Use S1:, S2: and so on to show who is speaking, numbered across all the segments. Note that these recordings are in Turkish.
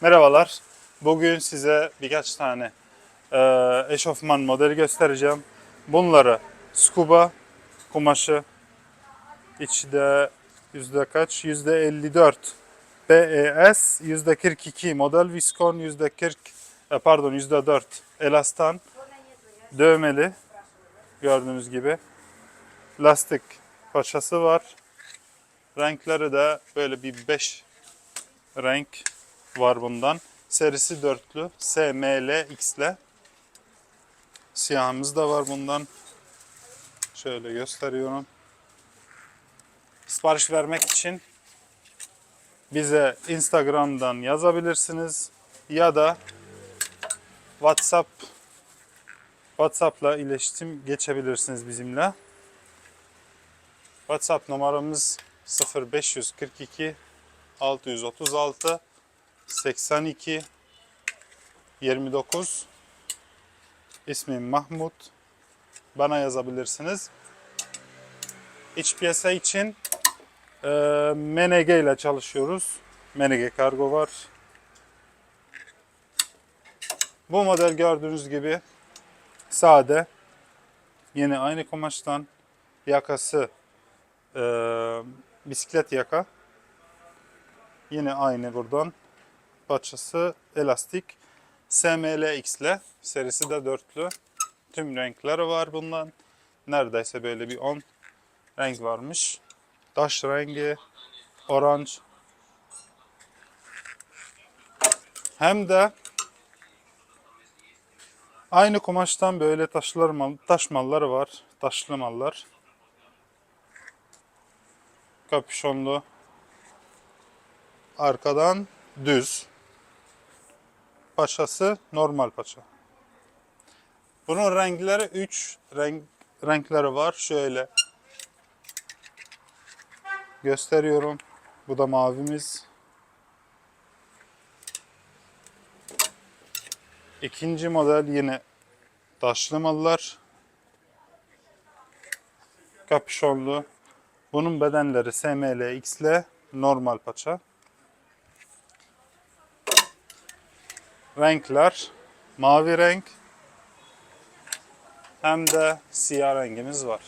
S1: Merhabalar. Bugün size birkaç tane e, eşofman modeli göstereceğim. Bunları scuba kumaşı içinde yüzde kaç? Yüzde 54 BES, yüzde 42 model viskon, yüzde 40 e, pardon yüzde 4 elastan dövmeli gördüğünüz gibi lastik paçası var. Renkleri de böyle bir 5 renk var bundan. Serisi dörtlü. S, M, L, X ile. Siyahımız da var bundan. Şöyle gösteriyorum. Sipariş vermek için bize Instagram'dan yazabilirsiniz ya da WhatsApp WhatsApp'la iletişim geçebilirsiniz bizimle. WhatsApp numaramız 0542 636 82 29 İsmim Mahmut. Bana yazabilirsiniz. İç piyasa için e, MNG ile çalışıyoruz. MNG kargo var. Bu model gördüğünüz gibi sade. Yine aynı kumaştan yakası e, bisiklet yaka. Yine aynı buradan. Paçası elastik. SMLX ile serisi de dörtlü. Tüm renkleri var bundan. Neredeyse böyle bir 10 renk varmış. Taş rengi, oranj. Hem de aynı kumaştan böyle taşlar mal, taş malları var. Taşlı mallar. Kapüşonlu. Arkadan düz. Paçası normal paça. Bunun renkleri 3 renk renkleri var. Şöyle gösteriyorum. Bu da mavimiz. İkinci model yine taşlı mallar. Kapüşonlu. Bunun bedenleri SML, XL, normal paça. Renkler mavi renk hem de siyah rengimiz var.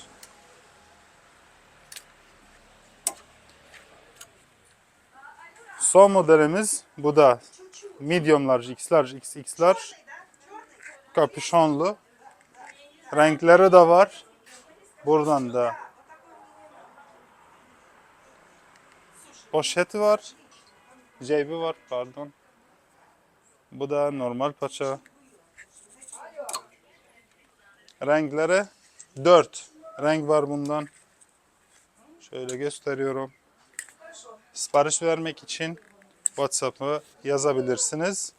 S1: Son modelimiz bu da medium large, x large, xx large kapüşonlu. Renkleri de var. Buradan da poşeti var. Cebi var pardon. Bu da normal paça. Renkleri 4 renk var bundan. Şöyle gösteriyorum. Sipariş vermek için WhatsApp'a yazabilirsiniz.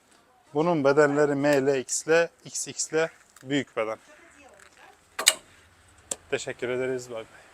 S1: Bunun bedenleri M ile X ile XX ile büyük beden. Teşekkür ederiz. Bay bay.